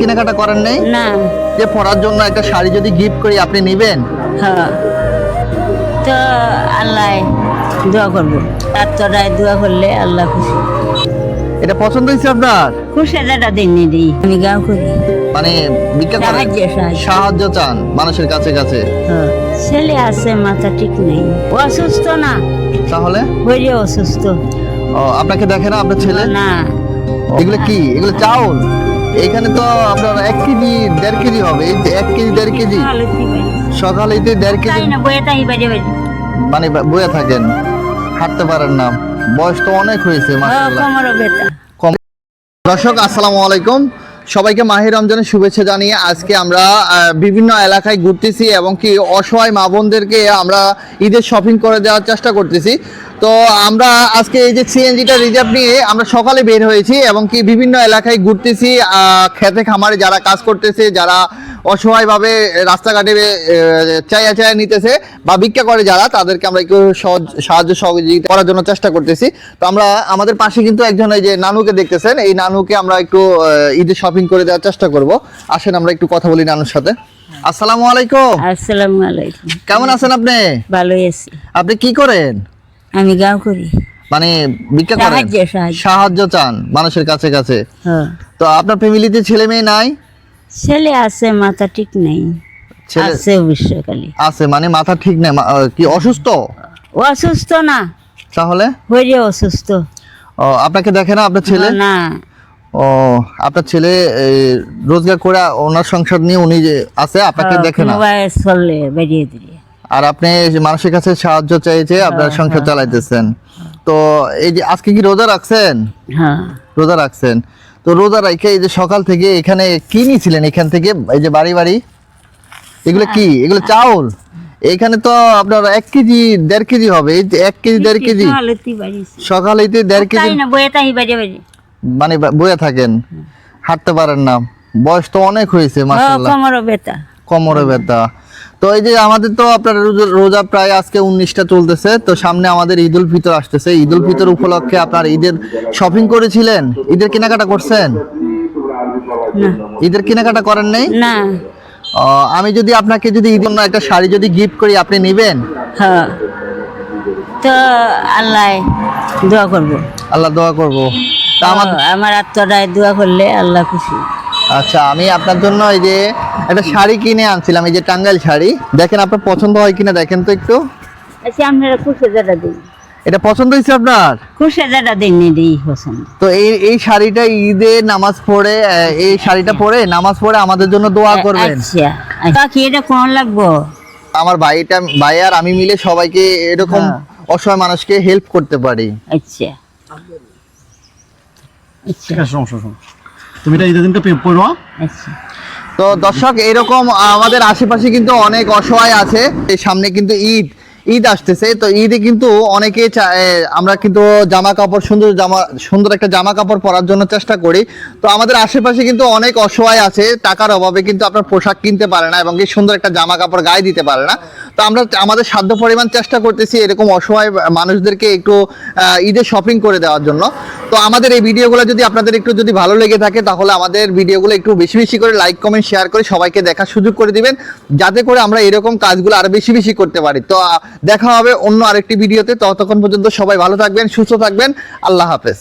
কেনাকাটা করেন নেই? না। যে পরার জন্য একটা শাড়ি যদি গিফট করি আপনি নেবেন? হ্যাঁ। তো আল্লাহ দোয়া করব। তার তোরায় দোয়া করলে আল্লাহ খুশি। এটা পছন্দ হয়েছে আপনার? খুশি দাদা দিন দিই আমি গাও করি। মানে? সাহায্য, সাহায্য। সাহায্য চান মানুষের কাছে কাছে। হ্যাঁ। ছেলে আছে মাথা ঠিক নেই। অসুস্থ না। তাহলে? হইলে অসুস্থ। ও, আপনাকে দেখে না আপনার ছেলে? না। এগুলো কি? এগুলো চাউল? এখানে তো আপনার এক কেজি দেড় কেজি হবে। এই যে এক কেজি দেড় কেজি। সকালে এই যে দেড় কেজি মানে বয়ে থাকেন হাঁটতে পারেন না। বয়স তো অনেক হয়েছে দর্শক আসসালামু আলাইকুম। সবাইকে মাহির রমজানের শুভেচ্ছা জানিয়ে আজকে আমরা বিভিন্ন এলাকায় ঘুরতেছি এবং কি অসহায় মা বোনদেরকে আমরা ঈদের শপিং করে দেওয়ার চেষ্টা করতেছি। তো আমরা আজকে এই যে সিএনজিটা রিজার্ভ নিয়ে আমরা সকালে বের হয়েছি এবং কি বিভিন্ন এলাকায় ঘুরতেছি খেতে খামারে যারা কাজ করতেছে, যারা অসহায়ভাবে রাস্তাঘাটে চায়া চায়া নিতেছে বা ভিক্ষা করে যারা তাদেরকে আমরা একটু সহজ- সাহায্য সহযোগিতা করার জন্য চেষ্টা করতেছি। তো আমরা আমাদের পাশে কিন্তু একজন এই যে নানুকে দেখতেছেন এই নানুকে আমরা একটু ঈদের শপিং করে দেওয়ার চেষ্টা করব। আসেন আমরা একটু কথা বলি নানুর সাথে। আসসালামু আলাইকুম। আসসালামু আলাইকুম। কেমন আছেন আপনি? ভালোই আছি। আপনি কি করেন? আমি গাও করি। মানে ভিক্ষা করেন। সাহায্য চান মানুষের কাছে কাছে। হ্যাঁ। তো আপনার ফ্যামিলিতে ছেলে মেয়ে নাই? ছেলে আছে মাথা ঠিক নেই। আছে অবশ্যকালী আছে মানে মাথা ঠিক নেই কি অসুস্থ? অসুস্থ না। তাহলে? হইলে অসুস্থ। ও আপনাকে দেখে না আপনার ছেলে? না। ও আপনার ছেলে রোজগার করে ওনার সংসার নিয়ে উনি যে আছে আপনাকে দেখে না? মোবাইল চললে বেরিয়ে দিলে। আর আপনি মানুষের কাছে সাহায্য চাইছে আপনার সংসার চালাইতেছেন। তো এই যে আজকে কি রোজা রাখছেন? হ্যাঁ। রোজা রাখছেন। তো রোজা রাখে এই যে সকাল থেকে এখানে কি নিয়েছিলেন? এখান থেকে এই যে বাড়ি বাড়ি? এগুলো কি? এগুলো চাউল? এখানে তো আপনার এক কেজি দেড় কেজি হবে। এই যে এক কেজি দেড় কেজি। সকালে দেড় কেজি মানে বয়ে থাকেন? হাঁটতে পারেন না। বয়স তো অনেক হয়েছে মাশাআল্লাহ। কোমরও ব্যথা। কোমরে ব্যথা। তো এই যে আমাদের তো আপনার রোজা- প্রায় আজকে উনিশটা চলতেছে তো সামনে আমাদের ঈদ উল ফিতর আসতেছে। ঈদ উল ফিতর উপলক্ষে আপনার ঈদের শপিং করেছিলেন? ঈদের কেনাকাটা করছেন? ঈদের কেনাকাটা করেন নাই? না। আমি যদি আপনাকে যদি ঈদের একটা শাড়ি যদি গিফট করি আপনি নেবেন? হ্যাঁ তো আল্লাহ দোয়া করব। আল্লাহ দোয়া করব। তা আমার আমার আত্মরায় দোয়া করলে আল্লাহ খুশি। আচ্ছা আমি আপনার জন্য এই যে একটা শাড়ি কিনে আনছিলাম এই যে টাঙ্গাইল শাড়ি। দেখেন আপনার পছন্দ হয় কিনা দেখেন তো একটু। আচ্ছা আপনারা খুশি দাদা দিন। এটা পছন্দ হয়েছে আপনার? খুশি দাদা দিন দিই পছন্দ। তো এই এই শাড়িটা ঈদে নামাজ পড়ে এই শাড়িটা পরে নামাজ পড়ে আমাদের জন্য দোয়া করবেন। আচ্ছা। আচ্ছা এটা কোন লাগবো? আমার ভাইটা ভাই আর আমি মিলে সবাইকে এরকম হ্যাঁ। অসহায় মানুষকে হেল্প করতে পারি। আচ্ছা। আচ্ছা। সমস্যা তুমি এটা ঈদের দিনটা পে- পড়ো আচ্ছা। তো দর্শক, এরকম আমাদের আশেপাশে কিন্তু অনেক অসহায় আছে। সামনে কিন্তু ঈদ ঈদ আসতেছে। তো ঈদে কিন্তু অনেকে আমরা কিন্তু জামা কাপড় সুন্দর জামা, সুন্দর একটা জামা কাপড় পরার জন্য চেষ্টা করি। তো আমাদের আশেপাশে কিন্তু অনেক অসহায় আছে। টাকার অভাবে কিন্তু আপনার পোশাক কিনতে পারে না এবং কি সুন্দর একটা জামা কাপড় গায়ে দিতে পারে না। তো আমরা আমাদের সাধ্য পরিমাণ চেষ্টা করতেছি এরকম অসহায় মানুষদেরকে একটু ঈদের শপিং করে দেওয়ার জন্য। তো আমাদের এই ভিডিওগুলো যদি আপনাদের একটু যদি ভালো লেগে থাকে, তাহলে আমাদের ভিডিওগুলো একটু বেশি বেশি করে লাইক কমেন্ট শেয়ার করে সবাইকে দেখার সুযোগ করে দিবেন। যাতে করে আমরা এরকম কাজগুলো আরও বেশি বেশি করতে পারি। তো দেখা হবে অন্য আরেকটি ভিডিওতে। ততক্ষণ পর্যন্ত সবাই ভালো থাকবেন, সুস্থ থাকবেন। আল্লাহ হাফেজ।